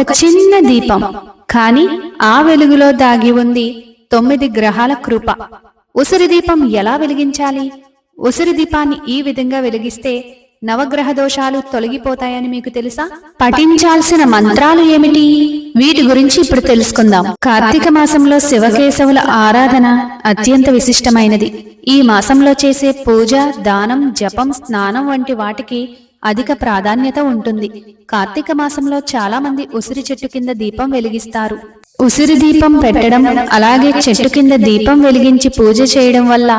ఒక చిన్న దీపం. కాని ఆ వెలుగులో దాగి ఉంది తొమ్మిది గ్రహాల కృప. ఉసిరి దీపం ఎలా వెలిగించాలి? ఉసిరి దీపాన్ని ఈ విధంగా వెలిగిస్తే నవగ్రహ దోషాలు తొలగిపోతాయని మీకు తెలుసా? పఠించాల్సిన మంత్రాలు ఏమిటి? వీటి గురించి ఇప్పుడు తెలుసుకుందాం. కార్తీక మాసంలో శివకేశవుల ఆరాధన అత్యంత విశిష్టమైనది. ఈ మాసంలో చేసే పూజ దానం జపం స్నానం వంటి వాటికి అధిక ప్రాధాన్యత ఉంటుంది. కార్తీక మాసంలో చాలా మంది ఉసిరి చెట్టు కింద దీపం వెలిగిస్తారు. ఉసిరి దీపం పెట్టడం అలాగే చెట్టు కింద దీపం వెలిగించి పూజ చేయడం వల్ల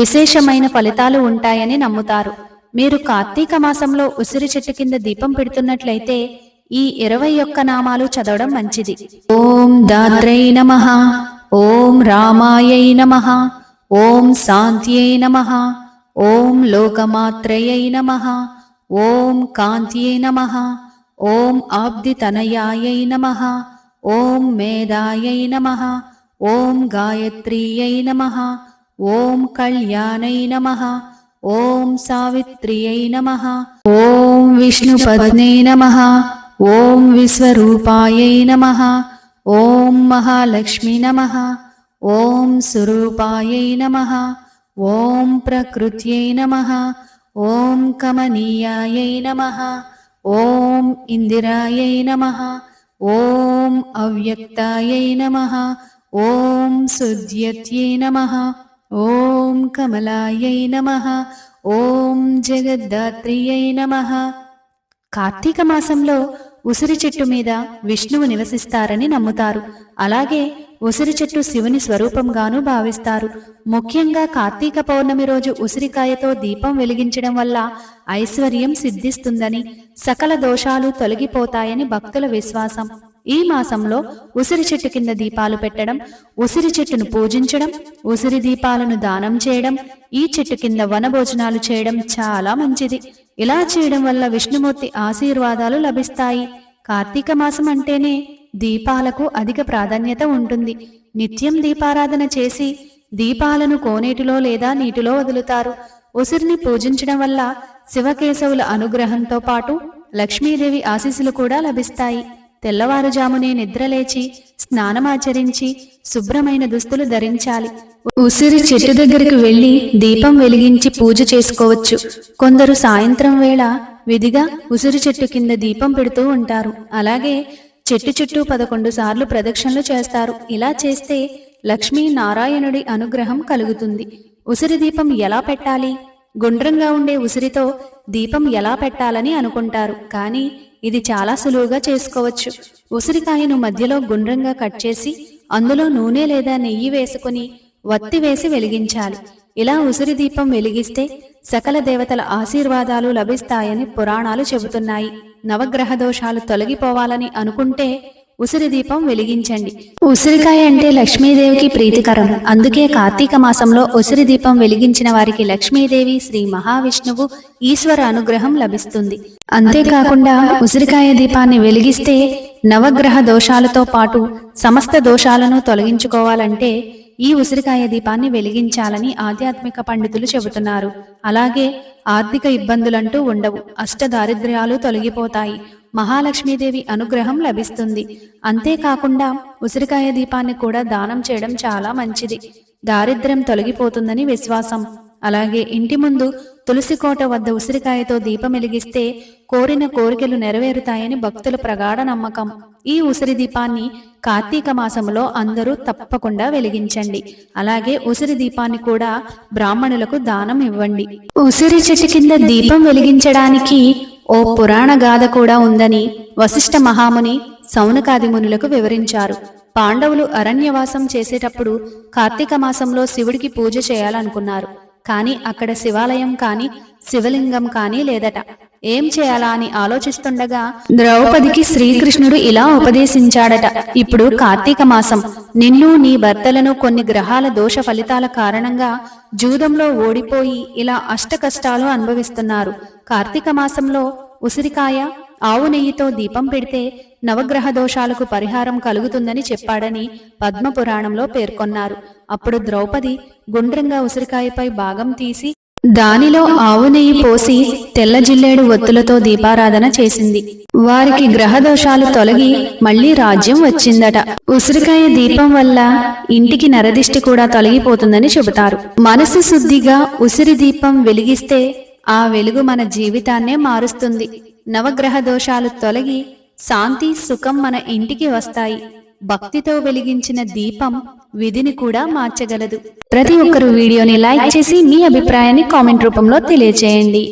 విశేషమైన ఫలితాలు ఉంటాయని నమ్ముతారు. మీరు కార్తీక మాసంలో ఉసిరి చెట్టు కింద దీపం పెడుతున్నట్లయితే ఈ ఇరవై ఒక్క నామాలు చదవడం మంచిది. ఓం దాద్రై నమ ఓం రామాయై నమ ఓం శాంత్యై నమ ఓం లోకమాత్రయై నమ. ॐ कान्त्यै नमः ॐ आब्दितनयायै नमः ॐ मेधायै नमः ॐ गायत्र्यै नमः ॐ कल्याणै नमः ॐ सावित्र्यै नमः ॐ विष्णुपत्ने नमः ॐ विश्वरूपायै नमः ॐ महालक्ष्मी नमः ॐ सुरूपाय नमः ॐ प्रकृत्यै नमः ఓం కమనీయాయై నమ. ఓం ఇందిరాయై నమ. ఓం అవ్యక్తాయై నమ. ఓం సుద్యత్యై నమ. ఓం కమలాయై నమ. ఓం జగద్దాత్రియై నమ. కార్తీక మాసంలో ఉసిరి చెట్టు మీద విష్ణువు నివసిస్తారని నమ్ముతారు. అలాగే ఉసిరి చెట్టు శివుని స్వరూపంగానూ భావిస్తారు. ముఖ్యంగా కార్తీక పౌర్ణమి రోజు ఉసిరికాయతో దీపం వెలిగించడం వల్ల ఐశ్వర్యం సిద్ధిస్తుందని సకల దోషాలు తొలగిపోతాయని భక్తుల విశ్వాసం. ఈ మాసంలో ఉసిరి చెట్టు కింద దీపాలు పెట్టడం ఉసిరి చెట్టును పూజించడం ఉసిరి దీపాలను దానం చేయడం ఈ చెట్టు కింద వనభోజనాలు చేయడం చాలా మంచిది. ఇలా చేయడం వల్ల విష్ణుమూర్తి ఆశీర్వాదాలు లభిస్తాయి. కార్తీక మాసం అంటేనే దీపాలకు అధిక ప్రాధాన్యత ఉంటుంది. నిత్యం దీపారాధన చేసి దీపాలను కోనేటిలో లేదా నీటిలో వదులుతారు. ఉసిరిని పూజించడం వల్ల శివకేశవుల అనుగ్రహంతో పాటు లక్ష్మీదేవి ఆశీస్సులు కూడా లభిస్తాయి. తెల్లవారుజామునే నిద్రలేచి స్నానమాచరించి శుభ్రమైన దుస్తులు ధరించాలి. ఉసిరి చెట్టు దగ్గరికి వెళ్ళి దీపం వెలిగించి పూజ చేసుకోవచ్చు. కొందరు సాయంత్రం వేళ విధిగా ఉసిరి చెట్టు కింద దీపం పెడుతూ ఉంటారు. అలాగే చెట్టు చుట్టూ పదకొండు సార్లు ప్రదక్షిణలు చేస్తారు. ఇలా చేస్తే లక్ష్మీ నారాయణుడి అనుగ్రహం కలుగుతుంది. ఉసిరి దీపం ఎలా పెట్టాలి? గుండ్రంగా ఉండే ఉసిరితో దీపం ఎలా పెట్టాలని అనుకుంటారు. కానీ ఇది చాలా సులువుగా చేసుకోవచ్చు. ఉసిరికాయను మధ్యలో గుండ్రంగా కట్ చేసి అందులో నూనె లేదా నెయ్యి వేసుకుని వత్తి వేసి వెలిగించాలి. ఇలా ఉసిరి దీపం వెలిగిస్తే సకల దేవతల ఆశీర్వాదాలు లభిస్తాయని పురాణాలు చెబుతున్నాయి. నవగ్రహ దోషాలు తొలగిపోవాలని అనుకుంటే ఉసిరి దీపం వెలిగించండి. ఉసిరికాయ అంటే లక్ష్మీదేవికి ప్రీతికరం. అందుకే కార్తీక మాసంలో ఉసిరి దీపం వెలిగించిన వారికి లక్ష్మీదేవి శ్రీ మహావిష్ణువు ఈశ్వర అనుగ్రహం లభిస్తుంది. అంతేకాకుండా ఉసిరికాయ దీపాన్ని వెలిగిస్తే నవగ్రహ దోషాలతో పాటు సమస్త దోషాలను తొలగించుకోవాలంటే ఈ ఉసిరికాయ దీపాన్ని వెలిగించాలని ఆధ్యాత్మిక పండితులు చెబుతున్నారు. అలాగే ఆర్థిక ఇబ్బందులంటూ ఉండవు. అష్ట దారిద్ర్యాలు తొలగిపోతాయి. మహాలక్ష్మీదేవి అనుగ్రహం లభిస్తుంది. అంతేకాకుండా ఉసిరికాయ దీపాన్ని కూడా దానం చేయడం చాలా మంచిది. దారిద్ర్యం తొలగిపోతుందని విశ్వాసం. అలాగే ఇంటి ముందు తులసి కోట వద్ద ఉసిరికాయతో దీపం వెలిగిస్తే కోరిన కోరికలు నెరవేరుతాయని భక్తుల ప్రగాఢ నమ్మకం. ఈ ఉసిరి దీపాన్ని కార్తీక మాసంలో అందరూ తప్పకుండా వెలిగించండి. అలాగే ఉసిరి దీపాన్ని కూడా బ్రాహ్మణులకు దానం ఇవ్వండి. ఉసిరి చెట్టు కింద దీపం వెలిగించడానికి ఓ పురాణ గాథ కూడా ఉందని వశిష్ఠ మహాముని సౌనకాది మునులకు వివరించారు. పాండవులు అరణ్యవాసం చేసేటప్పుడు కార్తీక మాసంలో శివుడికి పూజ చేయాలనుకున్నారు. కానీ అక్కడ శివాలయం కాని శివలింగం కాని లేదట. ఏం చేయాలా అని ఆలోచిస్తుండగా ద్రౌపదికి శ్రీకృష్ణుడు ఇలా ఉపదేశించాడట. ఇప్పుడు కార్తీక మాసం. నిన్ను నీ భర్తలను కొన్ని గ్రహాల దోష ఫలితాల కారణంగా జూదంలో ఓడిపోయి ఇలా అష్ట కష్టాలు అనుభవిస్తున్నారు. కార్తీక మాసంలో ఉసిరికాయ ఆవు నెయ్యితో దీపం పెడితే నవగ్రహ దోషాలకు పరిహారం కలుగుతుందని చెప్పాడని పద్మపురాణంలో పేర్కొన్నారు. అప్పుడు ద్రౌపది గుండ్రంగా ఉసిరికాయపై భాగం తీసి దానిలో ఆవు నెయ్యి పోసి తెల్ల జిల్లేడు ఒత్తులతో దీపారాధన చేసింది. వారికి గ్రహ దోషాలు తొలగి మళ్ళీ రాజ్యం వచ్చిందట. ఉసిరికాయ దీపం వల్ల ఇంటికి నరదిష్టి కూడా తొలగిపోతుందని చెబుతారు. మనసు శుద్ధిగా ఉసిరి దీపం వెలిగిస్తే ఆ వెలుగు మన జీవితాన్నే మారుస్తుంది. నవగ్రహ దోషాలు తొలగి శాంతి సుఖం మన ఇంటికి వస్తాయి. భక్తితో వెలిగించిన దీపం విధిని కూడా మార్చగలదు. ప్రతి ఒక్కరు వీడియోని లైక్ చేసి మీ అభిప్రాయాన్ని కామెంట్ రూపంలో తెలియజేయండి